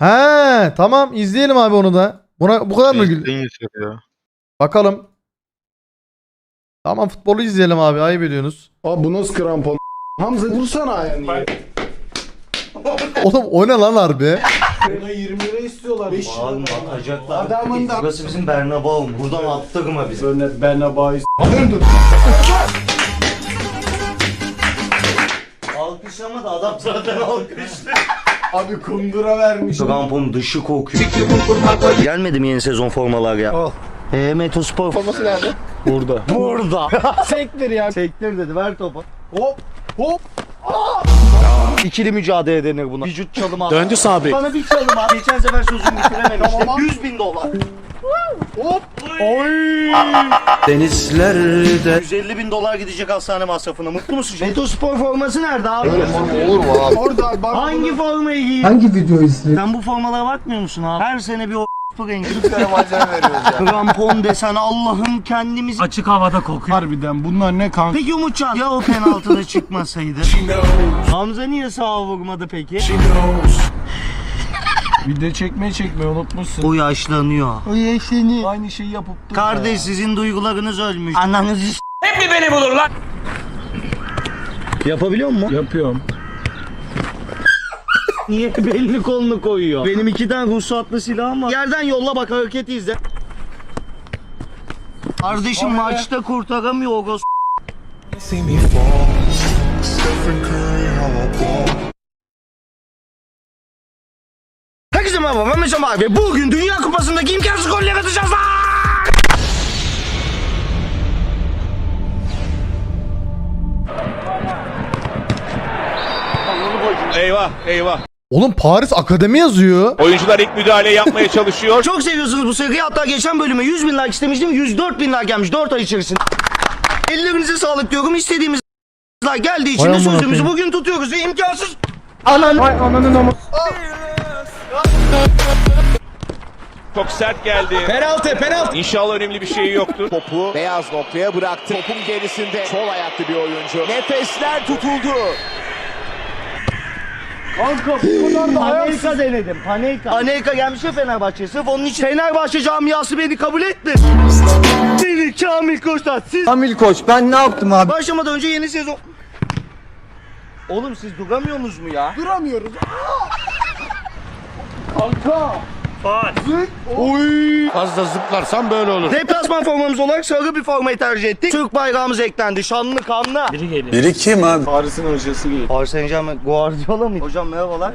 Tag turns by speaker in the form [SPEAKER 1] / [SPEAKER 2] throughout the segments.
[SPEAKER 1] He tamam izleyelim abi onu da. Buna bu kadar mı gül?
[SPEAKER 2] Ya.
[SPEAKER 1] Bakalım. Tamam futbolu izleyelim abi ayıp ediyorsunuz.
[SPEAKER 3] Abi bu nasıl krampon? Hamza vursana ayağını.
[SPEAKER 1] Oğlum o ne lan harbi?
[SPEAKER 3] Buna 20 lira istiyorlar. 5
[SPEAKER 4] Bağırma atacaklar.
[SPEAKER 3] Adamın da-
[SPEAKER 4] Burası bizim Bernabeu. Buradan attırma bizi.
[SPEAKER 3] Böyle Bernabéu
[SPEAKER 4] Alkışlama da adam zaten alkışlıyor.
[SPEAKER 3] Abi kundura vermiş.
[SPEAKER 4] Krampon dışı kokuyor. Gelmedi mi yeni sezon formalar ya? Al. Eee Metospor forması nerede?
[SPEAKER 3] Burada.
[SPEAKER 4] Burada.
[SPEAKER 3] Sektir ya.
[SPEAKER 4] Sektir dedi ver topu.
[SPEAKER 3] Hop hop.
[SPEAKER 4] İkili mücadele denir buna. Vücut çalımı.
[SPEAKER 5] Döndü sabri.
[SPEAKER 4] Bana bir çalım abi. Geçen sefer sözümü bitirememiştim.
[SPEAKER 3] Tamam.
[SPEAKER 4] 100 bin dolar.
[SPEAKER 3] Hop.
[SPEAKER 4] Denizlerde. 150 bin dolar gidecek hastane masrafına. Mutlu musun? Metospor forması nerede abi?
[SPEAKER 3] Orada bak.
[SPEAKER 4] Hangi formayı giy?
[SPEAKER 3] Hangi videoyu izledin?
[SPEAKER 4] Sen bu formalara bakmıyor musun abi? Her sene bir o rengi. Krampon desen Allah'ım kendimizi...
[SPEAKER 5] Açık havada kokuyor.
[SPEAKER 3] Harbiden bunlar ne kanka?
[SPEAKER 4] Peki Umutcan ya o penaltıda çıkmasaydı? Hamza niye sağa vurmadı peki?
[SPEAKER 3] Video çekmeyi çekmeyi unutmuşsun.
[SPEAKER 4] O yaşlanıyor.
[SPEAKER 3] O yeşeni. Aynı şeyi yapıp dur
[SPEAKER 4] Kardeş sizin duygularınız ölmüş. Ananızı s-
[SPEAKER 5] Hep mi beni bulur lan?
[SPEAKER 4] Yapabiliyor mu?
[SPEAKER 3] ya. Yapıyorum.
[SPEAKER 4] Niye belini kolunu koyuyor? Benim iki tane ruhsatlı silahım var. Yerden yolla bak hareketi izle. Kardeşim maçta kurtaramıyor o abi ve bugün Dünya Kupası'ndaki imkansız goller atacağız lan!
[SPEAKER 5] Eyvah eyvah.
[SPEAKER 1] Oğlum Paris Akademi yazıyor.
[SPEAKER 5] Oyuncular ilk müdahale yapmaya çalışıyor.
[SPEAKER 4] Çok seviyorsunuz bu seriyi hatta geçen bölüme 100 bin like istemiştim 104 bin like gelmiş 4 ay içerisinde. Ellerinize sağlık diyorum istediğimiz like geldiği için de sözümüzü bugün tutuyoruz ve imkansız. Anan.
[SPEAKER 5] Çok sert geldi.
[SPEAKER 3] Penaltı penaltı.
[SPEAKER 5] İnşallah önemli bir şey yoktur.
[SPEAKER 6] Topu beyaz noktaya bıraktı. Topun gerisinde sol ayaklı bir oyuncu. Nefesler tutuldu.
[SPEAKER 3] Kanka bu kadar da ayak.
[SPEAKER 4] Panelka denedim. Panelka. Panelka gelmiş ya Fenerbahçe. Sırf onun için Fenerbahçe camiası beni kabul etti. Seni Kamil Koç'tan siz...
[SPEAKER 3] Kamil Koç ben ne yaptım abi?
[SPEAKER 4] Başlamadan önce yeni sezon... Oğlum siz duramıyorsunuz mu ya?
[SPEAKER 3] Duramıyoruz. Kanka.
[SPEAKER 6] Fazla zıplarsan böyle olur.
[SPEAKER 4] Deplasman formamız olarak sarı bir formayı tercih ettik. Türk bayrağımız eklendi. Şanlı kanlı.
[SPEAKER 5] Biri geliyor.
[SPEAKER 3] Paris'in hocası gibi.
[SPEAKER 4] Paris Saint Germain Guardiola mı? Hocam merhabalar.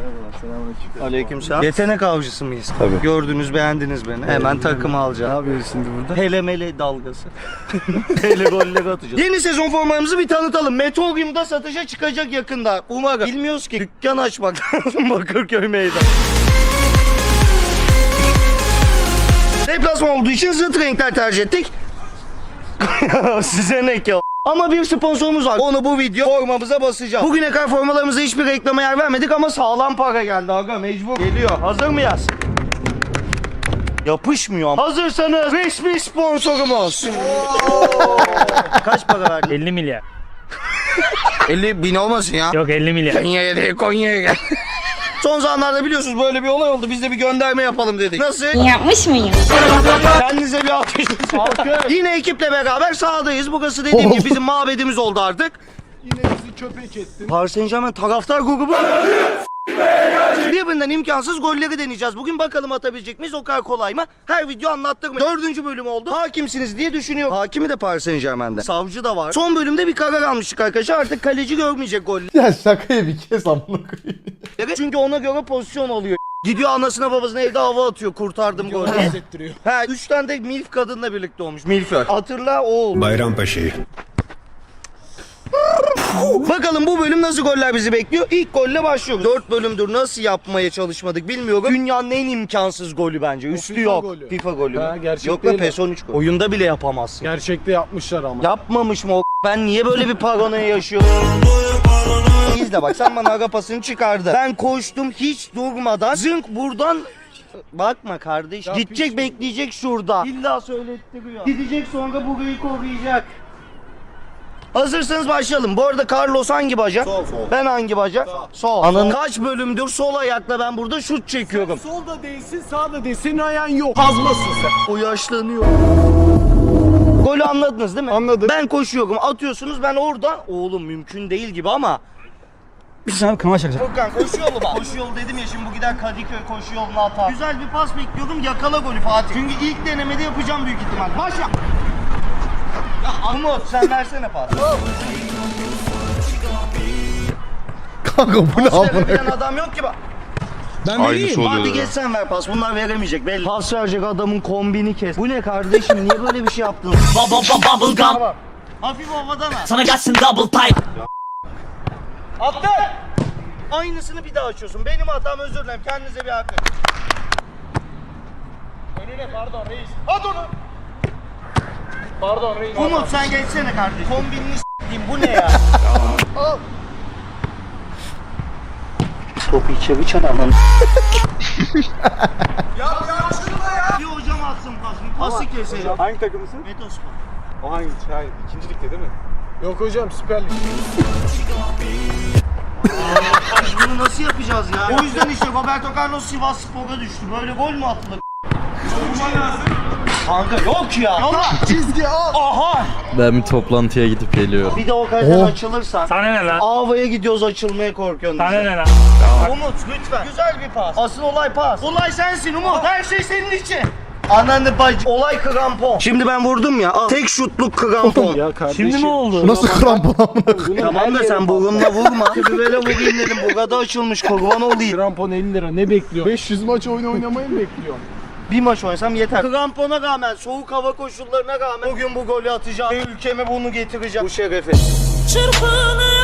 [SPEAKER 4] Aleykümselam. Yetenek avcısı mıyız? Tabii. Gördünüz beğendiniz beni. Hemen takımı
[SPEAKER 3] Ne
[SPEAKER 4] alacağım.
[SPEAKER 3] yapıyorsun şimdi burada?
[SPEAKER 4] Hele mele dalgası. Hele golleri atacağız. Yeni sezon formalarımızı bir tanıtalım. Meteorium'da satışa çıkacak yakında. Umarım. Bilmiyoruz ki. Dükkan açmak lazım Bakırköy meydan. Deplasman olduğu için zıt renkler tercih ettik. Size ne ki? Ama bir sponsorumuz var. Onu bu video formamıza basacağım. Bugüne kadar formalarımıza hiçbir reklama yer vermedik ama sağlam para geldi aga mecbur. Geliyor. Hazır mıyız? Yapışmıyor ama. Hazırsanız resmi sponsorumuz. Kaç para verdin?
[SPEAKER 5] 50 milyar.
[SPEAKER 4] 50 bin olmasın ya.
[SPEAKER 5] Yok 50 milyar.
[SPEAKER 4] Konya'ya değil Konya'ya gel. Son zamanlarda biliyorsunuz böyle bir olay oldu. Biz de bir gönderme yapalım dedik. Nasıl?
[SPEAKER 7] Yapmış mıyım?
[SPEAKER 4] Kendinize bir alkış. Yine ekiple beraber sahadayız. Burası dediğim gibi bizim mabedimiz oldu artık.
[SPEAKER 3] Yine bizi köpek ettin.
[SPEAKER 4] Paris Saint Germain taraftar grubu. Birbirinden imkansız golleri deneyeceğiz. Bugün bakalım atabilecek miyiz? O kadar kolay mı? Her video anlattık mı? Dördüncü bölüm oldu. Hakimsiniz diye düşünüyorum. Hakimi de Paris Saint Germain'de. Savcı da var. Son bölümde bir karar almıştık arkadaşlar. Artık kaleci görmeyecek golleri.
[SPEAKER 1] Ya şakayı bir kez amına koyayım.
[SPEAKER 4] Çünkü ona göre pozisyon alıyor. Gidiyor anasına babasına evde hava atıyor. Kurtardım golü.
[SPEAKER 3] Hissettiriyor.
[SPEAKER 4] Ha, üç tane de milf kadınla birlikte olmuş. Milför. Hatırla o.
[SPEAKER 8] Bayrampaşa'yı.
[SPEAKER 4] Bakalım bu bölüm nasıl goller bizi bekliyor? İlk golle başlıyoruz. 4 bölümdür nasıl yapmaya çalışmadık bilmiyorum. Dünyanın en imkansız golü bence. Üstü
[SPEAKER 3] FIFA
[SPEAKER 4] yok.
[SPEAKER 3] golü.
[SPEAKER 4] FIFA golü. mü?
[SPEAKER 3] Ha, gerçek
[SPEAKER 4] yok la
[SPEAKER 3] değil.
[SPEAKER 4] PES 13 golü. Oyunda bile yapamazsın.
[SPEAKER 3] Gerçekte yapmışlar ama.
[SPEAKER 4] Yapmamış mı o? Ben niye böyle bir paranoya yaşıyorum? İzle bak sen bana pasını çıkardı. Ben koştum hiç durmadan. Zınk buradan Bakma kardeş. Gidecek
[SPEAKER 3] hiç-
[SPEAKER 4] bekleyecek şurada. İlla söylettiriyor. Gidecek sonra burayı koruyacak. Hazırsanız başlayalım. Bu arada Carlos hangi bacak?
[SPEAKER 3] Sol, sol.
[SPEAKER 4] Ben hangi bacak? Sol. Anın kaç bölümdür sol ayakla ben burada şut çekiyorum.
[SPEAKER 3] Solda değilsin sağda değilsin. Senin ayağın yok. Kazmasın sen.
[SPEAKER 4] O yaşlanıyor. Golü anladınız değil mi?
[SPEAKER 3] Anladım.
[SPEAKER 4] Ben koşuyorum atıyorsunuz ben orada oğlum mümkün değil gibi ama
[SPEAKER 2] Bir sana kanal çakacak.
[SPEAKER 4] Furkan koşu yolu bak. Koşu yolu dedim ya şimdi bu gider Kadıköy koşu yoluna atar. Güzel bir pas bekliyordum yakala golü Fatih. Çünkü ilk denemede yapacağım büyük ihtimal. Başla. Ya Umut sen versene pas.
[SPEAKER 1] Kanka bu ne
[SPEAKER 4] Pas
[SPEAKER 1] amına
[SPEAKER 4] verebilen adam yok ki bak.
[SPEAKER 2] Ben vereyim.
[SPEAKER 4] Hadi geç sen ver pas. Bunlar veremeyecek belli. Pas verecek adamın kombini kes. Bu ne kardeşim niye böyle bir şey yaptın?
[SPEAKER 7] Bubble gum.
[SPEAKER 4] Hafif havadan at.
[SPEAKER 7] Sana gelsin double pipe.
[SPEAKER 4] Attı. Aynısını bir daha açıyorsun. Benim hatam özür dilerim. Kendinize bir hakkı.
[SPEAKER 3] Önüne pardon reis. At onu. Pardon reis.
[SPEAKER 4] Umut sen geçsene kardeşim. Kombinini s**eyim bu ne ya? Topu içeri çan aman.
[SPEAKER 3] Ya bir açılma ya.
[SPEAKER 4] Bir hocam atsın pasını. Pası keselim.
[SPEAKER 3] Hangi takımısın?
[SPEAKER 4] Metospor.
[SPEAKER 3] O hangi? Hayır. İkinci ligde değil mi? Yok hocam Süper Lig.
[SPEAKER 4] Biz bunu nasıl yapacağız ya? O yüzden işte Roberto Carlos Sivas Spor'a düştü. Böyle gol mü atılır? Kanka yok ya. Yola.
[SPEAKER 3] Çizgi al.
[SPEAKER 4] Aha.
[SPEAKER 8] Ben bir toplantıya gidip geliyorum.
[SPEAKER 4] Bir de o kaleden
[SPEAKER 1] Oh.
[SPEAKER 4] açılırsan.
[SPEAKER 2] Sana ne lan?
[SPEAKER 4] Ava'ya gidiyoruz açılmaya korkuyorsun.
[SPEAKER 2] Sana ne lan?
[SPEAKER 4] Umut lütfen. Güzel bir pas. Asıl olay pas. Olay sensin Umut. Her şey senin için. Ananı bacı. Olay krampon. Şimdi ben vurdum ya. Al. Tek şutluk krampon.
[SPEAKER 3] Ya kardeşim.
[SPEAKER 2] Şimdi ne oldu?
[SPEAKER 1] Nasıl krampon amına koyayım?
[SPEAKER 4] tamam da sen burunla vurma. Böyle vurayım dedim. Burada açılmış kurban olayım.
[SPEAKER 3] Krampon 50 lira ne bekliyor? 500 maç oyun oynamayı mı bekliyor?
[SPEAKER 4] Bir maç oynasam yeter. Krampona rağmen, soğuk hava koşullarına rağmen bugün bu golü atacağım. Ve ülkeme bunu getireceğim. Bu şerefi.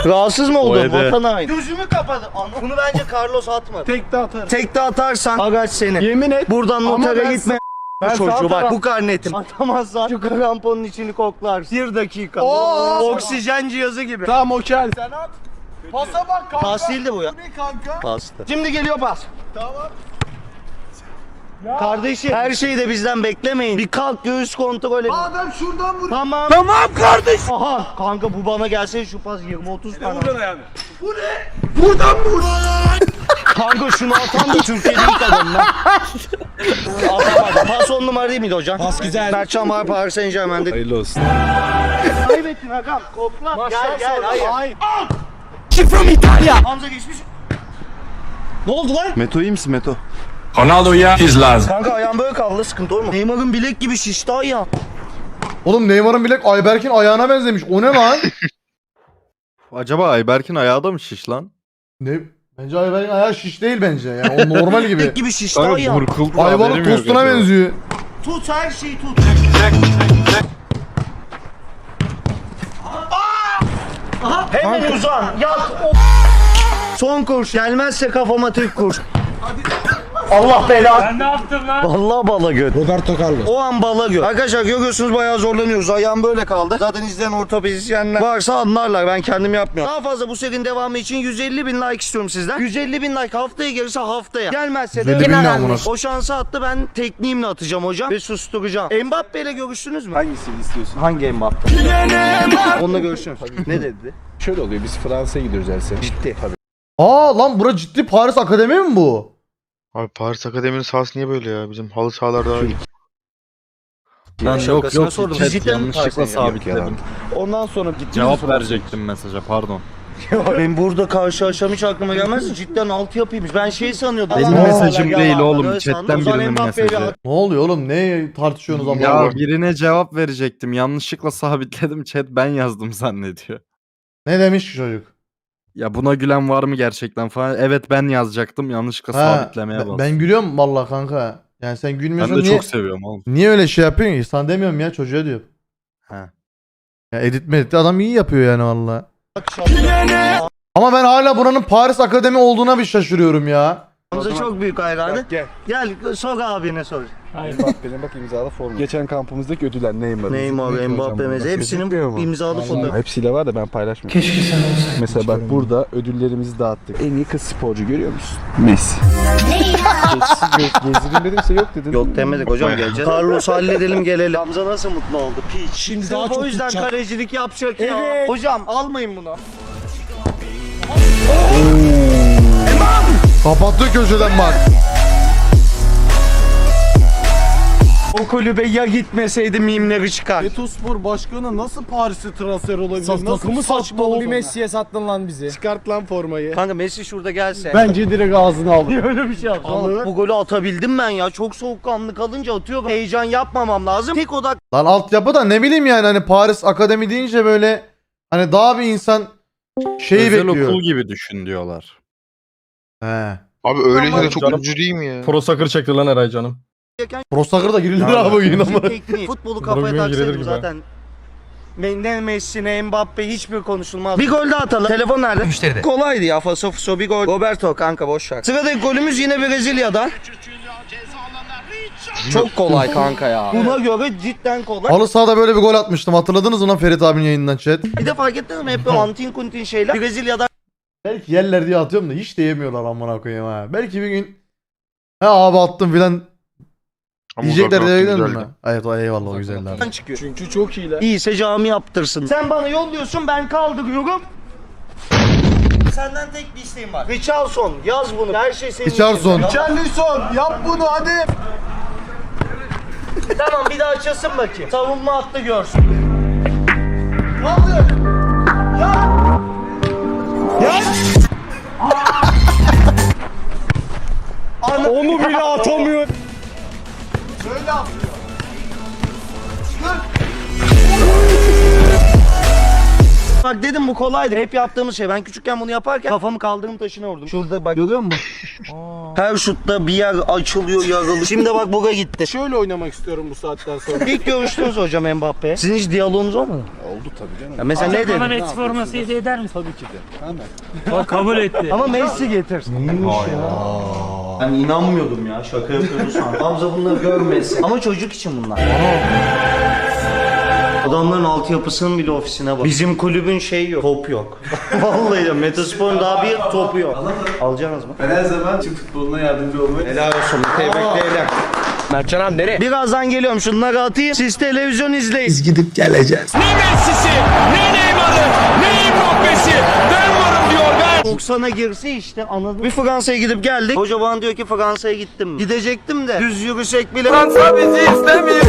[SPEAKER 4] Rahatsız mı oldun?
[SPEAKER 8] O ede.
[SPEAKER 4] Vatan haini. Gözümü kapadı. Ana, Bunu bence Carlos atmadı.
[SPEAKER 3] Tek de atarım.
[SPEAKER 4] Tek de atarsan agaç seni.
[SPEAKER 3] Yemin et.
[SPEAKER 4] Buradan
[SPEAKER 3] ben
[SPEAKER 4] gitme.
[SPEAKER 3] ben
[SPEAKER 4] çocuğu bak bu karnetim. Atamazsan şu kramponun içini koklar. Bir dakika.
[SPEAKER 3] Oo.
[SPEAKER 4] Oksijen cihazı gibi.
[SPEAKER 3] Tamam okey. Sen at. Pasa bak kanka.
[SPEAKER 4] Pas değildi bu ya.
[SPEAKER 3] Bu ne kanka?
[SPEAKER 4] Pastı. Şimdi geliyor pas.
[SPEAKER 3] Tamam.
[SPEAKER 4] Kardeşim her şeyi de bizden beklemeyin. Bir kalk göğüs kontrol edin.
[SPEAKER 3] Adam şuradan vur.
[SPEAKER 4] Tamam. Tamam kardeş. Aha kanka bu bana gelse şu pas 20-30 tane.
[SPEAKER 3] Buradan ayağını.
[SPEAKER 4] Kanka şunu atan da Türkiye'de ilk adam lan. Atamadı. Pas on numara değil miydi hocam? Pas güzel. Mertcan var Paris Saint Germain'de.
[SPEAKER 8] Hayırlı olsun.
[SPEAKER 4] Kaybettin Hakan. Kokla. Gel gel. Hayır.
[SPEAKER 3] Hayır.
[SPEAKER 4] Hamza geçmiş. Ne oldu lan?
[SPEAKER 8] Meto iyi misin Meto?
[SPEAKER 4] Kanka ayağım böyle kaldı sıkıntı olma. Neymar'ın bilek gibi şişti ayağım.
[SPEAKER 1] Oğlum Neymar'ın bilek Ayberk'in ayağına benzemiş. O ne lan?
[SPEAKER 8] Acaba Ayberk'in ayağı da mı şiş lan?
[SPEAKER 1] ne? Bence Ayberk'in ayağı şiş değil bence. Yani o normal gibi.
[SPEAKER 4] Bilek gibi şişti ayağım.
[SPEAKER 8] burkuldu.
[SPEAKER 1] Ayvalık tostuna benziyor.
[SPEAKER 4] Tut her şeyi tut. Aha, hemen uzan. Yat. O- Son kurş. Gelmezse kafama tek kurş. Allah belanı.
[SPEAKER 2] Sen ne yaptın lan?
[SPEAKER 4] Vallahi bala göt. Roberto Carlos. O an bala göt. Arkadaşlar görüyorsunuz bayağı zorlanıyoruz. Ayağım böyle kaldı. Zaten izleyen ortopedisyenler varsa anlarlar. Ben kendim yapmıyorum. Daha fazla bu serinin devamı için 150 bin like istiyorum sizden. 150 bin like haftaya gelirse haftaya. Gelmezse de
[SPEAKER 1] 150 bin ne amına?
[SPEAKER 4] o şansı attı ben tekniğimle atacağım hocam ve susturacağım. Mbappe ile görüştünüz mü?
[SPEAKER 3] Hangisini istiyorsun?
[SPEAKER 4] Hangi Mbappe? Onunla görüşürüz. ne dedi?
[SPEAKER 3] Şöyle oluyor biz Fransa'ya gidiyoruz her sene.
[SPEAKER 4] Ciddi.
[SPEAKER 1] Aa lan bura ciddi Paris Akademi mi bu?
[SPEAKER 9] Abi Paris Akademi'nin sahası niye böyle ya? Bizim halı sahalar daha iyi.
[SPEAKER 8] Ben yok
[SPEAKER 4] Şakasına
[SPEAKER 8] yok
[SPEAKER 4] sordum.
[SPEAKER 8] chat
[SPEAKER 4] Cidden
[SPEAKER 8] yanlışlıkla sabitledim.
[SPEAKER 3] Ondan sonra gittiniz
[SPEAKER 8] Cevap verecektim mesaja pardon.
[SPEAKER 4] ben burada karşılaşacağım hiç aklıma gelmez. Cidden altı yapıymış. Ben şey sanıyordum.
[SPEAKER 8] Benim
[SPEAKER 4] Allah
[SPEAKER 8] mesajım
[SPEAKER 4] Allah,
[SPEAKER 8] değil
[SPEAKER 4] yalan.
[SPEAKER 8] oğlum,
[SPEAKER 4] Öyle
[SPEAKER 8] chatten
[SPEAKER 4] sandım.
[SPEAKER 8] Birinin mesajı.
[SPEAKER 1] Ne oluyor oğlum? Ne tartışıyorsunuz ama?
[SPEAKER 8] Ya birine cevap verecektim. Yanlışlıkla sabitledim. Chat ben yazdım zannediyor.
[SPEAKER 1] Ne demiş ki çocuk?
[SPEAKER 8] Ya buna gülen var mı gerçekten falan. Evet ben yazacaktım. Yanlışlıkla
[SPEAKER 1] Ha,
[SPEAKER 8] sabitlemeye
[SPEAKER 1] ben,
[SPEAKER 8] bastım.
[SPEAKER 1] ben gülüyorum vallahi kanka. Yani sen
[SPEAKER 8] Ben
[SPEAKER 1] gülmüyorsun
[SPEAKER 8] de
[SPEAKER 1] niye?
[SPEAKER 8] çok seviyorum oğlum.
[SPEAKER 1] Niye öyle şey yapıyorsun ki? Sana demiyorum ya çocuğa diyorum.
[SPEAKER 8] Ha.
[SPEAKER 1] Ya edit medit adam iyi yapıyor yani valla. Ama ben hala buranın Paris Akademi olduğuna bir şaşırıyorum ya.
[SPEAKER 4] Hamza çok büyük hayranı.
[SPEAKER 3] Gel.
[SPEAKER 4] Gel sor abine sor.
[SPEAKER 3] Benim bak imzalı formu. Geçen kampımızdaki ödüller Neymar.
[SPEAKER 4] Neymar, Mbappe mesela hepsinin imzalı fotoğrafı.
[SPEAKER 3] Hepsiyle var da ben paylaşmıyorum. Keşke sen olsaydın. Mesela bak burada ödüllerimizi dağıttık. En iyi kız sporcu görüyor musun? Messi. Gezdireyim dedimse yok dedin.
[SPEAKER 4] Yok demedik hocam geleceğiz. Carlos halledelim gelelim. Hamza nasıl mutlu oldu? Piç.
[SPEAKER 2] Şimdi daha çok
[SPEAKER 4] o yüzden kalecilik yapacak ya. Hocam almayın bunu.
[SPEAKER 1] Kapattı köşeden bak.
[SPEAKER 4] O kulübe ya gitmeseydi mimleri çıkar.
[SPEAKER 3] Etospor başkanı nasıl Paris'e transfer olabilir?
[SPEAKER 2] Sa- takımı sattın bir Messi'ye sattın lan bizi.
[SPEAKER 3] Çıkart lan formayı.
[SPEAKER 4] Kanka Messi şurada gelse.
[SPEAKER 3] Bence direkt ağzına al.
[SPEAKER 4] öyle bir şey yaptım.
[SPEAKER 3] Alır.
[SPEAKER 4] Bu golü atabildim ben ya. Çok soğukkanlı kalınca atıyorum. Heyecan yapmamam lazım. Tek odak
[SPEAKER 1] Lan altyapı da ne bileyim yani hani Paris Akademi deyince böyle hani daha bir insan şeyi
[SPEAKER 8] Özel
[SPEAKER 1] bekliyor.
[SPEAKER 8] okul gibi düşün diyorlar.
[SPEAKER 1] He.
[SPEAKER 9] Abi öyleyse de çok üzücü değil mi ya?
[SPEAKER 10] Pro Soccer çekti lan Eray canım.
[SPEAKER 1] Pro Soccer'da girilir abi bugün ama.
[SPEAKER 4] tekniği. Futbolu kafaya
[SPEAKER 10] Bugün girilir
[SPEAKER 4] taksaydım
[SPEAKER 10] gibi.
[SPEAKER 4] zaten. Ne Messi ne Mbappe hiçbir konuşulmaz. Bir gol daha atalım. Telefon nerede? Müşteride. Kolaydı ya. Faso fuso bir gol. Roberto kanka boş ver. Sıradaki golümüz yine Brezilya'dan. Çok kolay kanka ya. Buna göre cidden kolay.
[SPEAKER 1] Halı sahada böyle bir gol atmıştım. Hatırladınız mı lan Ferit abinin yayından chat?
[SPEAKER 4] Bir de fark ettiniz mi? Hep böyle antin kuntin şeyler. Brezilya'dan
[SPEAKER 1] Belki yerler diye atıyorum da hiç de yemiyorlar amına koyayım ha. Belki bir gün ha abi attım filan
[SPEAKER 9] Ama
[SPEAKER 1] diye
[SPEAKER 9] güzeldi.
[SPEAKER 1] mi? Evet o eyvallah o güzeller.
[SPEAKER 4] çıkıyor.
[SPEAKER 3] Çünkü çok iyiler.
[SPEAKER 4] İyiyse cami yaptırsın. Sen bana yolluyorsun ben kaldırıyorum. Senden tek bir isteğim var. Richarlison yaz bunu. Her şey senin
[SPEAKER 1] Richarlison.
[SPEAKER 4] için.
[SPEAKER 3] Charlison yap bunu hadi.
[SPEAKER 4] Tamam bir daha açasın bakayım. Savunma hattı görsün.
[SPEAKER 3] Onu bile atamıyor.
[SPEAKER 4] Bak dedim bu kolaydı. Hep yaptığımız şey. Ben küçükken bunu yaparken kafamı kaldırım taşına vurdum. Şurada bak görüyor musun? Her şutta bir yer açılıyor yarılıyor. Şimdi bak buga gitti.
[SPEAKER 3] Şöyle oynamak istiyorum bu saatten sonra.
[SPEAKER 4] İlk görüştünüz hocam Mbappe. Sizin hiç diyaloğunuz olmadı?
[SPEAKER 3] Oldu tabii canım.
[SPEAKER 4] Ya mesela ne
[SPEAKER 2] Bana
[SPEAKER 4] dedin?
[SPEAKER 2] Messi forması hediye eder misin?
[SPEAKER 3] Tabii ki de. Hemen.
[SPEAKER 2] Bak kabul etti.
[SPEAKER 4] Ama Messi getir. Neymiş ya? Ben inanmıyordum ya. Şaka yapıyordu sandım. Hamza bunları görmesin. Ama çocuk için bunlar. Adamların altyapısının bile ofisine bak. Bizim kulübün şeyi yok. Top yok. Vallahi ya Metaspor'un daha bir topu yok. Alacaksınız mı?
[SPEAKER 3] Ben her zaman Türk futboluna yardımcı olmayı
[SPEAKER 4] Helal olsun. Tebrikleyelim.
[SPEAKER 3] Mertcan abi nereye?
[SPEAKER 4] Birazdan geliyorum. Şunları atayım. Siz televizyon izleyin.
[SPEAKER 3] Biz gidip geleceğiz.
[SPEAKER 5] Ne Messi'si, ne Neymar'ı, ne Mbappe'si. Ben.
[SPEAKER 4] 90'a girse işte anladım. Bir Fransa'ya gidip geldik. Hoca bana diyor ki Fransa'ya gittim mi? Gidecektim de düz yürüsek bile. Fransa bizi istemiyor.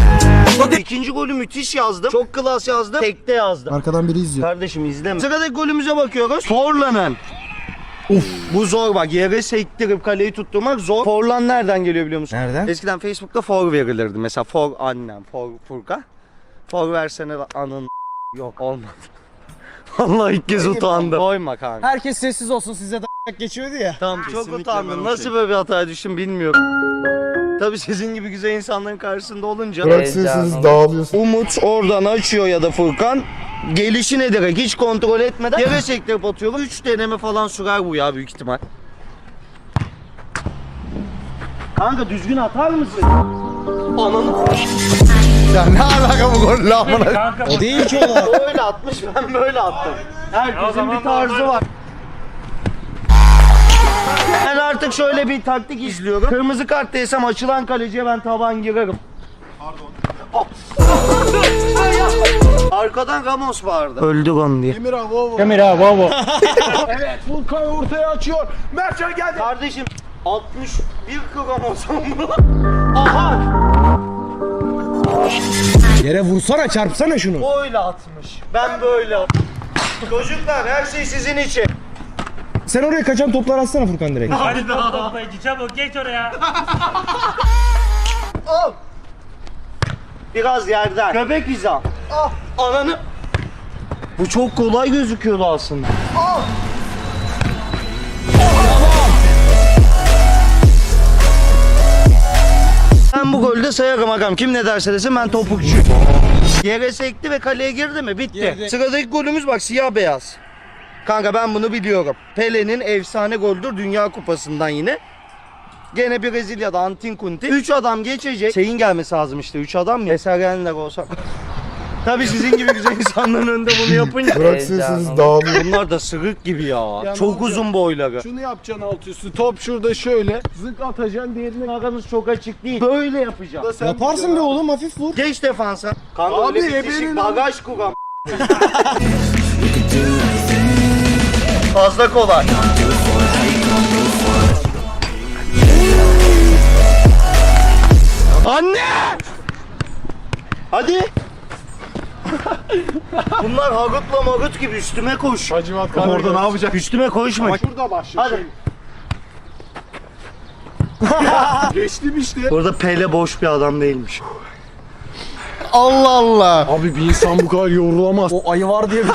[SPEAKER 4] İkinci golü müthiş yazdım. Çok klas yazdım. Tekte yazdım.
[SPEAKER 3] Arkadan biri izliyor.
[SPEAKER 4] Kardeşim izleme. Sıradaki golümüze bakıyoruz. Forlan'ın. Uf. Bu zor bak yere sektirip kaleyi tutturmak zor. Forlan nereden geliyor biliyor musun?
[SPEAKER 3] Nereden?
[SPEAKER 4] Eskiden Facebook'ta for verilirdi. Mesela for annem, for Furkan. For versene anın yok olmadı. Allah ilk kez utandım. Koyma kanka.
[SPEAKER 2] Herkes sessiz olsun size de geçiyordu ya.
[SPEAKER 4] Tamam çok
[SPEAKER 3] Kesinlikle
[SPEAKER 4] utandım. Nasıl
[SPEAKER 3] şey.
[SPEAKER 4] böyle bir hata düştüm bilmiyorum. Tabii sizin gibi güzel insanların karşısında olunca.
[SPEAKER 3] Bıraksın siz dağılıyorsunuz.
[SPEAKER 4] Umut oradan açıyor ya da Furkan. Gelişine direkt hiç kontrol etmeden yere sektirip atıyorum. 3 deneme falan sürer bu ya büyük ihtimal. Kanka düzgün atar mısın? Ananı
[SPEAKER 1] Ya ne alaka bu golle amına.
[SPEAKER 2] O değil ki o.
[SPEAKER 4] o öyle atmış ben böyle attım. Herkesin bir tarzı var. Ben artık şöyle bir taktik izliyorum. Kırmızı kart değsem açılan kaleciye ben taban girerim. Pardon. Arkadan Ramos vardı. Öldü onu diye.
[SPEAKER 3] Emir abi o
[SPEAKER 2] Kamera baba.
[SPEAKER 3] Evet Furkan ortaya açıyor. Mertcan geldi.
[SPEAKER 4] Kardeşim 61 kromosom bu. Aha!
[SPEAKER 2] Yere vursana çarpsana şunu.
[SPEAKER 4] Öyle atmış. Ben böyle. Çocuklar her şey sizin için.
[SPEAKER 2] Sen oraya kaçan toplar atsana Furkan direkt.
[SPEAKER 7] Hadi top toplayıcı çabuk geç oraya.
[SPEAKER 4] Al. Biraz yerden. Göbek hizam. Ah. Ananı. Bu çok kolay gözüküyordu aslında. Ben bu golde sayarım agam. Kim ne derse desin ben topukçuyum. Yere sekti ve kaleye girdi mi? Bitti. Sıradaki golümüz bak siyah beyaz. Kanka ben bunu biliyorum. Pele'nin efsane goldür Dünya Kupası'ndan yine. Gene Brezilya'da Antin Kunti. 3 adam geçecek. Şeyin gelmesi lazım işte 3 adam ya. Esergenler olsak. Tabii sizin gibi güzel insanların önünde bunu yapınca.
[SPEAKER 3] Bıraksıyorsunuz dağılıyor.
[SPEAKER 4] Bunlar da sırık gibi ya. Çok uzun boyları.
[SPEAKER 3] Şunu yapacaksın alt üstü. Top şurada şöyle. Zık atacaksın diğerine.
[SPEAKER 4] Aranız çok açık değil. Böyle yapacağım.
[SPEAKER 3] Sen
[SPEAKER 2] Yaparsın be oğlum hafif vur.
[SPEAKER 4] Geç defansa. Kanka
[SPEAKER 3] Abi,
[SPEAKER 4] öyle
[SPEAKER 3] ebenin
[SPEAKER 4] bitişik
[SPEAKER 3] am-
[SPEAKER 4] bagaj kuram. Fazla kolay. Anne! Hadi. Bunlar Harut'la Marut gibi üstüme koş.
[SPEAKER 3] Hacivat Orada ne yapacak?
[SPEAKER 4] Üstüme koşma.
[SPEAKER 3] Şurada başlıyor.
[SPEAKER 4] Hadi.
[SPEAKER 3] Geçtim işte.
[SPEAKER 4] Burada Pele boş bir adam değilmiş.
[SPEAKER 1] Allah Allah.
[SPEAKER 3] Abi bir insan bu kadar yorulamaz.
[SPEAKER 2] O ayı var diye bir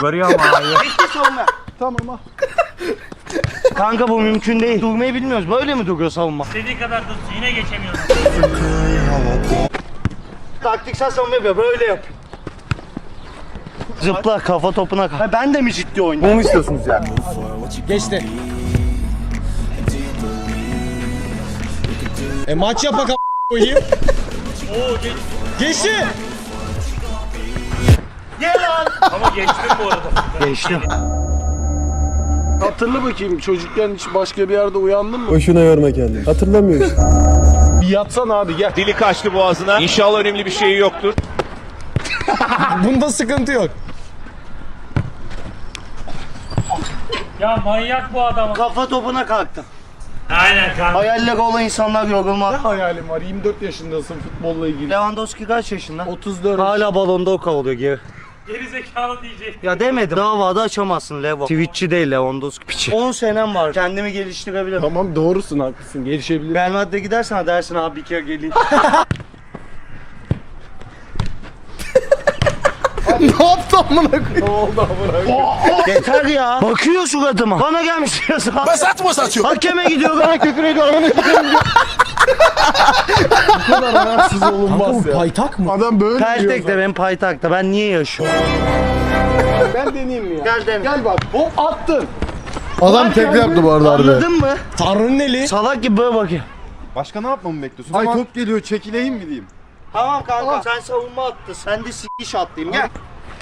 [SPEAKER 8] Görüyor musun ayı?
[SPEAKER 4] Bitti savunma.
[SPEAKER 3] Tamam ha.
[SPEAKER 4] Kanka bu mümkün değil. Durmayı bilmiyoruz. Böyle mi duruyor savunma?
[SPEAKER 7] İstediği kadar dursun yine geçemiyoruz.
[SPEAKER 4] Taktiksel savunma yapıyor. Böyle yapıyor. Zıpla kafa topuna kal. Ha, Ben de mi ciddi oynuyorum?
[SPEAKER 3] mu istiyorsunuz yani?
[SPEAKER 2] Geçti. E maç yapak a- koyayım.
[SPEAKER 7] Oo geç.
[SPEAKER 2] Geçti.
[SPEAKER 4] Gel lan.
[SPEAKER 7] Ama geçtim bu arada.
[SPEAKER 4] Geçtim.
[SPEAKER 3] Hatırla bakayım çocukken hiç başka bir yerde uyandın mı?
[SPEAKER 2] Boşuna yorma kendini. Hatırlamıyorsun.
[SPEAKER 3] Bir yatsan abi gel.
[SPEAKER 6] Dili kaçtı boğazına. İnşallah önemli bir şey yoktur.
[SPEAKER 2] Bunda sıkıntı yok.
[SPEAKER 7] Ya manyak bu adam.
[SPEAKER 4] Kafa topuna kalktım.
[SPEAKER 7] Aynen kanka.
[SPEAKER 4] Hayalleri olan insanlar yorulmaz.
[SPEAKER 3] Ne hayalim var? 24 yaşındasın futbolla ilgili.
[SPEAKER 4] Lewandowski kaç yaşında?
[SPEAKER 3] 34.
[SPEAKER 4] Hala balonda o oluyor geri.
[SPEAKER 7] Geri zekalı diyecek.
[SPEAKER 4] Ya demedim. Davada açamazsın Levo. Twitch'çi değil Lewandowski piçi. 10 senem var. Kendimi geliştirebilirim.
[SPEAKER 3] Tamam doğrusun haklısın gelişebilir.
[SPEAKER 4] Real Madrid'e gidersen dersin abi bir kere geleyim.
[SPEAKER 1] ne yaptı amına koyayım?
[SPEAKER 4] Yeter ya. Bakıyor suratıma. Bana gelmiş diyorsa.
[SPEAKER 6] Basat mı satıyor?
[SPEAKER 4] Hakeme gidiyor bana küfür ediyor.
[SPEAKER 3] Bu kadar olunmaz
[SPEAKER 2] Bu
[SPEAKER 3] ya.
[SPEAKER 2] paytak mı?
[SPEAKER 3] Adam böyle diyor
[SPEAKER 4] Peltek'te benim paytakta. Ben niye yaşıyorum?
[SPEAKER 3] Ben deneyeyim mi ya?
[SPEAKER 4] Gel dene.
[SPEAKER 3] Gel bak. Hop attın.
[SPEAKER 1] Adam tekli yaptı bu arada harbi.
[SPEAKER 4] Anladın mı?
[SPEAKER 2] Tanrı'nın eli.
[SPEAKER 4] Salak gibi böyle bakıyor.
[SPEAKER 3] Başka ne yapmamı bekliyorsun? Ay top geliyor çekileyim mi diyeyim?
[SPEAKER 4] Tamam kanka sen savunma attı. Sen de sikiş attayım gel.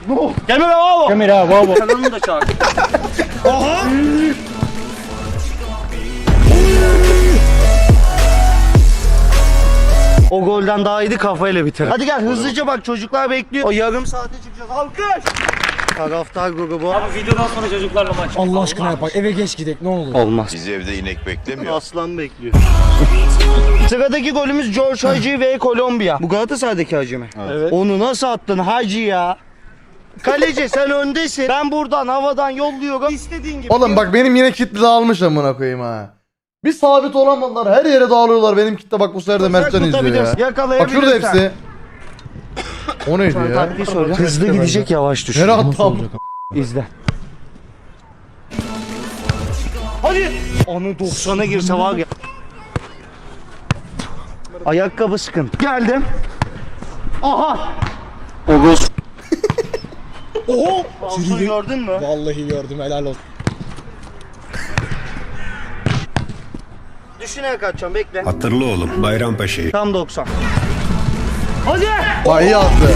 [SPEAKER 4] Ne oldu? Gelme be baba. Gelme be. Sen onu da çağır. Aha. O golden daha iyiydi kafayla bitir. Hadi gel hızlıca bak çocuklar bekliyor. O yarım saate çıkacağız. Alkış. Taraftar grubu.
[SPEAKER 7] Abi videodan sonra çocuklarla maç.
[SPEAKER 2] Allah aşkına yapak. Eve geç gidek ne olur.
[SPEAKER 4] Olmaz.
[SPEAKER 6] Bizi evde inek beklemiyor.
[SPEAKER 4] Aslan bekliyor. Sıradaki golümüz George Hacı ve Kolombiya. Bu Galatasaray'daki Hacı mı?
[SPEAKER 3] Evet.
[SPEAKER 4] Onu nasıl attın Hacı ya? Kaleci sen öndesin. Ben buradan havadan yolluyorum. İstediğin gibi.
[SPEAKER 1] Oğlum bak benim yine kitle dağılmış amına koyayım ha. Bir sabit olamadılar. Her yere dağılıyorlar. Benim kitle bak bu sefer de Mertcan izliyor ya. Bak şurada hepsi. O neydi ya?
[SPEAKER 4] Soracağım. Hızlı gidecek yavaş düş.
[SPEAKER 1] Nereye attı am-
[SPEAKER 4] İzle. Hadi. Onu 90'a girse var ya. Ayakkabı sıkıntı. Geldim. Aha. Oguz. Oho. Falsoyu gördün mü?
[SPEAKER 2] Vallahi gördüm helal olsun.
[SPEAKER 4] Düşünerek atacağım bekle.
[SPEAKER 5] Hatırlı oğlum Bayrampaşa'yı.
[SPEAKER 4] Tam 90. Hadi.
[SPEAKER 1] Aa iyi attı.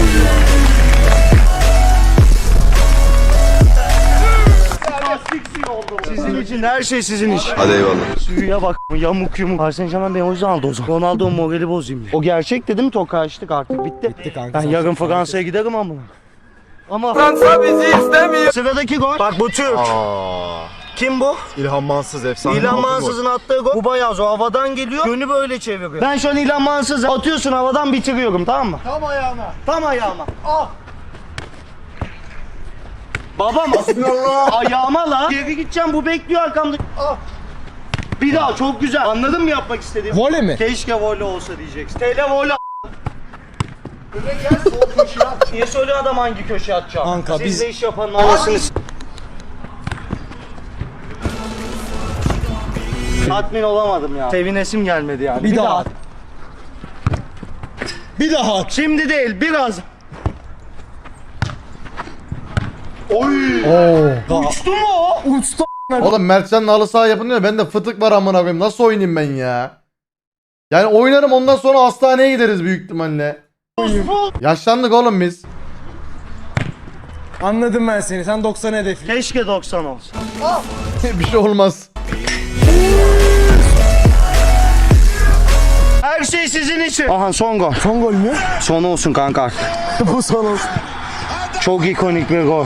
[SPEAKER 4] Sizin için her şey sizin için.
[SPEAKER 6] Hadi eyvallah.
[SPEAKER 4] Suya bak yamuk yumuk. Paris Saint Germain beni o yüzden aldı o zaman. Ronaldo morali bozayım diye. O gerçek dedim toka açtık artık bitti.
[SPEAKER 2] Bitti kanka.
[SPEAKER 4] Ben yarın Fransa'ya giderim ama. Ama Fransa bizi istemiyor. Sıradaki gol. Bak bu Türk. Kim bu?
[SPEAKER 3] İlhan Mansız efsane.
[SPEAKER 4] İlhan Mansız'ın attığı gol. Bu bayağı zor. Havadan geliyor. Yönü böyle çeviriyor. Ben şu an İlhan Mansız'ı atıyorsun havadan bitiriyorum tamam mı?
[SPEAKER 3] Tam ayağına.
[SPEAKER 4] Tam ayağıma. Ah. Babam ayağıma la. Geri gideceğim bu bekliyor arkamda. Ah. Bir daha çok güzel. Anladın mı yapmak istediğimi?
[SPEAKER 2] Vole mi?
[SPEAKER 4] Keşke voley olsa diyeceksin. Tele voley. Niye söylüyor adam hangi köşeye atacağım?
[SPEAKER 2] Kanka,
[SPEAKER 4] Siz
[SPEAKER 2] biz-
[SPEAKER 4] de iş yapanın anasını Tatmin olamadım ya. Sevinesim gelmedi yani.
[SPEAKER 2] Bir daha at. Bir daha.
[SPEAKER 4] Şimdi değil biraz.
[SPEAKER 1] Oo.
[SPEAKER 4] Uçtu mu o?
[SPEAKER 2] Uçtu
[SPEAKER 1] Oğlum Mertcan'la halı saha yapın diyor. Bende fıtık var amına koyayım. Nasıl oynayayım ben ya? Yani oynarım ondan sonra hastaneye gideriz büyük ihtimalle. Yaşlandık oğlum biz.
[SPEAKER 2] Anladım ben seni. Sen 90 hedefli.
[SPEAKER 4] Keşke 90 olsa.
[SPEAKER 1] bir şey olmaz.
[SPEAKER 4] Her şey sizin için. Aha son gol.
[SPEAKER 2] Son gol mü?
[SPEAKER 4] Son olsun kanka.
[SPEAKER 2] Bu son olsun.
[SPEAKER 4] Çok ikonik bir gol.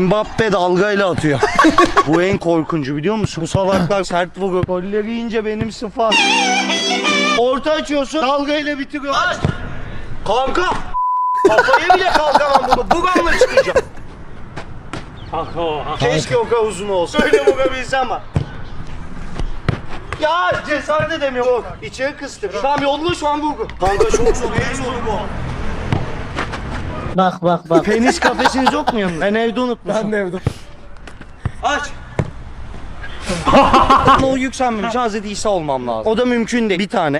[SPEAKER 4] Mbappe dalgayla atıyor. Bu en korkuncu biliyor musun? Bu salaklar sert vuruyor. Golleri yiyince benim sıfat. Orta açıyorsun dalgayla bitiriyor. Aç. Kanka. Kafaya bile kalkamam bunu. Buramla çıkacağım.
[SPEAKER 7] Kanka o. ha.
[SPEAKER 4] Keşke o kadar uzun olsa. Öyle vurabilsem ama. Ya cesaret edemiyorum. Yok. İçeri kıstık. Tamam yolla şu an vurgu. Kanka çok zor. En zoru bu.
[SPEAKER 10] Bak bak bak.
[SPEAKER 4] Penis kafesiniz yok mu yanında? Ben evde unutmuşum.
[SPEAKER 2] Ben de evde.
[SPEAKER 4] Aç. o yükselmemiş. Hazreti İsa olmam lazım. O da mümkün değil. Bir tane.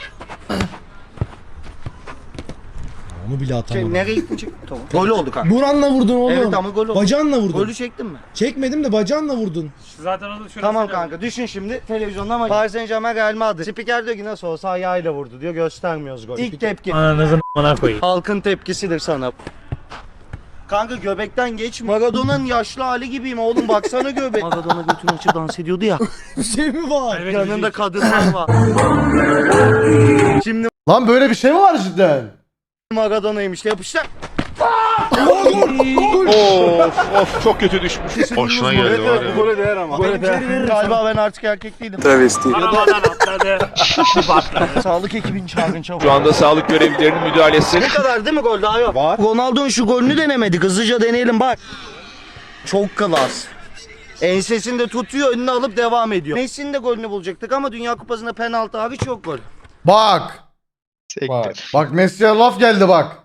[SPEAKER 2] Onu bile
[SPEAKER 4] Şey,
[SPEAKER 2] atamadım.
[SPEAKER 4] nereye gittin? Tamam. Gol oldu kanka.
[SPEAKER 2] Buranla vurdun oğlum.
[SPEAKER 4] Evet ama gol oldu.
[SPEAKER 2] Bacağınla vurdun.
[SPEAKER 4] Golü çektin mi?
[SPEAKER 2] Çekmedim de bacağınla vurdun.
[SPEAKER 7] Zaten onu şurası.
[SPEAKER 4] Tamam kanka düşün şimdi televizyonda ama Paris Saint Germain Real Madrid. Spiker diyor ki nasıl olsa ayağıyla vurdu diyor göstermiyoruz gol. İlk tepki.
[SPEAKER 7] Ananızın amına koyayım.
[SPEAKER 4] Halkın tepkisidir sana. Kanka göbekten geç. Maradona'nın yaşlı hali gibiyim oğlum baksana göbek. Maradona götünü açıp dans ediyordu ya.
[SPEAKER 2] Bir şey mi var?
[SPEAKER 7] Evet,
[SPEAKER 4] Yanında kadınlar var. Şimdi
[SPEAKER 1] Lan böyle bir şey mi var cidden?
[SPEAKER 4] Maradona'ymış yapıştır.
[SPEAKER 9] Of of çok kötü düşmüş. Hoşuna geldi var ya.
[SPEAKER 3] Gole değer ama. Gole değer.
[SPEAKER 4] Galiba ben artık erkek değilim.
[SPEAKER 7] Arabadan atladı.
[SPEAKER 4] Sağlık ekibini çağırın çabuk.
[SPEAKER 9] Şu anda sağlık görevlilerinin müdahalesi.
[SPEAKER 4] Ne kadar değil mi gol daha yok?
[SPEAKER 3] Var.
[SPEAKER 4] Ronaldo'nun şu golünü denemedik. Hızlıca deneyelim bak. Çok klas. Ensesinde tutuyor önüne alıp devam ediyor. Messi'nin de golünü bulacaktık ama Dünya Kupası'nda penaltı hariç yok gol.
[SPEAKER 1] Bak. Bak. Bak Messi'ye laf geldi bak.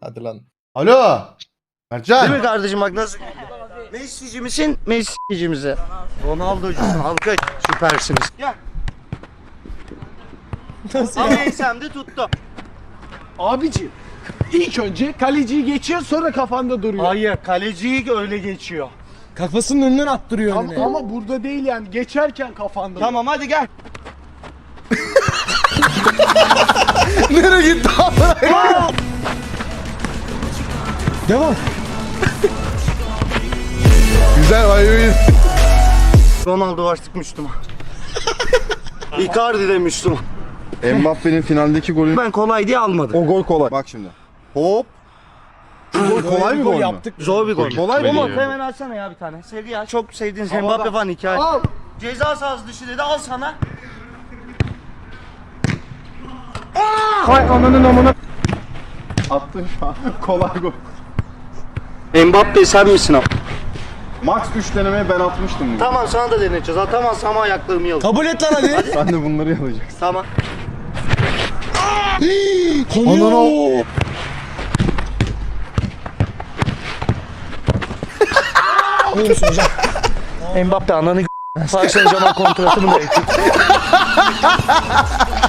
[SPEAKER 3] Hadi lan.
[SPEAKER 1] Alo.
[SPEAKER 4] Değil
[SPEAKER 1] Mertcan.
[SPEAKER 4] mi kardeşim bak nasıl? Messi'ci misin? Messi'ci misin? Ronaldo'cusun halka süpersiniz. Gel.
[SPEAKER 2] Nasıl
[SPEAKER 4] Ama
[SPEAKER 2] ya?
[SPEAKER 4] ensemde tuttu.
[SPEAKER 3] Abiciğim. ilk önce kaleciyi geçiyor sonra kafanda duruyor.
[SPEAKER 4] Hayır kaleciyi öyle geçiyor.
[SPEAKER 2] Kafasının önünden attırıyor
[SPEAKER 3] Ama,
[SPEAKER 2] önüne.
[SPEAKER 3] ama burada değil yani geçerken kafanda.
[SPEAKER 4] Tamam hadi gel.
[SPEAKER 1] Nereye gitti?
[SPEAKER 2] Devam.
[SPEAKER 1] Güzel ay
[SPEAKER 4] Ronaldo açtık Müslüman. Icardi de Müslüman.
[SPEAKER 3] Mbappe'nin finaldeki golü.
[SPEAKER 4] Ben kolay diye almadım.
[SPEAKER 3] O gol kolay. Bak şimdi. Hop. Bu gol kolay bir gol mü?
[SPEAKER 2] yaptık.
[SPEAKER 4] Zor bir gol.
[SPEAKER 3] Kolay bir
[SPEAKER 4] Umut hemen alsana ya bir tane. Seri ya. Çok sevdiğiniz Mbappe falan hikaye.
[SPEAKER 3] Al.
[SPEAKER 4] Ceza sahası dışı dedi al sana.
[SPEAKER 3] Attın şu an. kolay gol.
[SPEAKER 4] Mbappe sen misin o?
[SPEAKER 3] Max 3 denemeye ben atmıştım. bunu.
[SPEAKER 4] Tamam sana da deneyeceğiz. Atamazsam ayaklarımı yalı.
[SPEAKER 2] Kabul et lan hadi.
[SPEAKER 3] Sen de bunları yalayacaksın.
[SPEAKER 4] Tamam.
[SPEAKER 2] Konuyor. Ne musun hocam?
[SPEAKER 4] Mbappe ananı Saint Germain kontratını da ekle.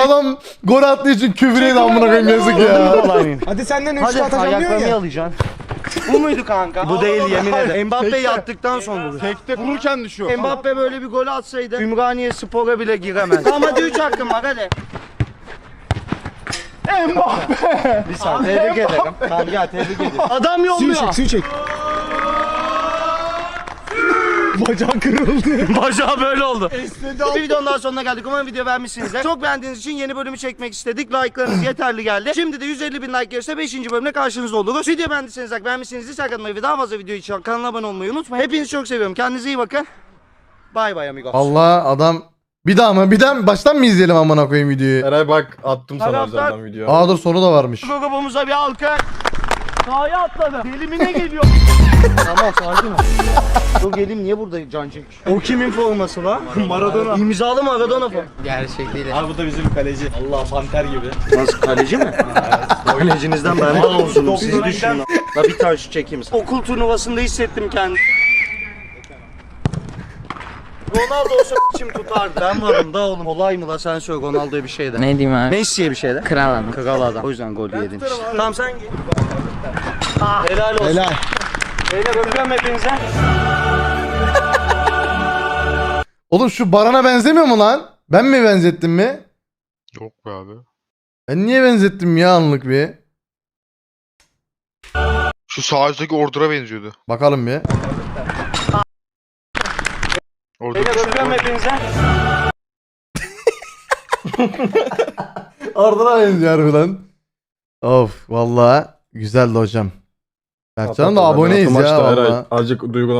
[SPEAKER 1] adam gol attığı için küfür yedi amına koyayım yazık ya.
[SPEAKER 2] Hadi senden üçlü
[SPEAKER 4] Hadi
[SPEAKER 2] atacağım diyor
[SPEAKER 4] ayaklarımı
[SPEAKER 2] ya.
[SPEAKER 4] yalayacaksın. Bu muydu kanka? Bu değil yemin ederim. Mbappe yattıktan sonra bu.
[SPEAKER 3] Tekte vururken düşüyor.
[SPEAKER 4] Mbappe böyle bir gol atsaydı Ümraniye Spor'a bile giremez. Tamam hadi 3 hakkım var hadi. Mbappe. Bir saniye tebrik ederim. Tamam gel tebrik ederim. Adam
[SPEAKER 2] Suyu
[SPEAKER 4] yolluyor.
[SPEAKER 2] çek, suyu çek. Bacağı kırıldı.
[SPEAKER 4] Bacağı böyle oldu. Bir videonun daha sonuna geldik. Umarım video beğenmişsinizdir. Çok beğendiğiniz için yeni bölümü çekmek istedik. Like'larınız yeterli geldi. Şimdi de 150 bin like gelirse 5. bölümde karşınızda oluruz. Video beğendiyseniz like beğenmişsiniz. Dislike atmayı ve daha fazla video için kanala abone olmayı unutmayın. Hepinizi çok seviyorum. Kendinize iyi bakın. Bay bay amigos.
[SPEAKER 1] Allah adam bir daha mı? Bir daha mı? Baştan mı izleyelim amına koyayım videoyu?
[SPEAKER 8] Eray bak attım sana
[SPEAKER 4] Taraftar-
[SPEAKER 8] özelden video.
[SPEAKER 1] Aa dur sonu da varmış.
[SPEAKER 4] Grubumuza bir alkış. Sahaya atladı. Delimine geliyor. tamam sakin ol. O gelim niye burada can çekiyor? O kimin forması la? Maradona. İmzalı Maradona forması.
[SPEAKER 2] Abi bu da bizim kaleci. Allah panter gibi.
[SPEAKER 4] Nasıl kaleci mi? Kalecinizden ben daha uzunum siz düşünün. La bir tane şu çekeyim. Okul turnuvasında hissettim kendimi. Ronaldo olsa kim tutardı? Ben varım da oğlum. Kolay mı la sen söyle Ronaldo'ya bir şey de.
[SPEAKER 10] Ne diyeyim abi?
[SPEAKER 4] Messi'ye bir şey de.
[SPEAKER 10] Kral adam.
[SPEAKER 4] Kral adam. O yüzden gol yedim. Tamam sen git. Helal olsun.
[SPEAKER 2] Helal.
[SPEAKER 4] Beyler öpüyorum hepinize.
[SPEAKER 1] Oğlum şu Baran'a benzemiyor mu lan? Ben mi benzettim mi?
[SPEAKER 9] Yok be abi.
[SPEAKER 1] Ben niye benzettim ya anlık bir?
[SPEAKER 9] Şu sağ üstteki ordura benziyordu.
[SPEAKER 1] Bakalım bir.
[SPEAKER 9] Orada
[SPEAKER 4] Beyler öpüyorum hepinize.
[SPEAKER 1] Ardına benziyor harbiden. Of vallahi güzeldi hocam. Berkcan'ın da aboneyiz ya valla.
[SPEAKER 3] Azıcık duygulan.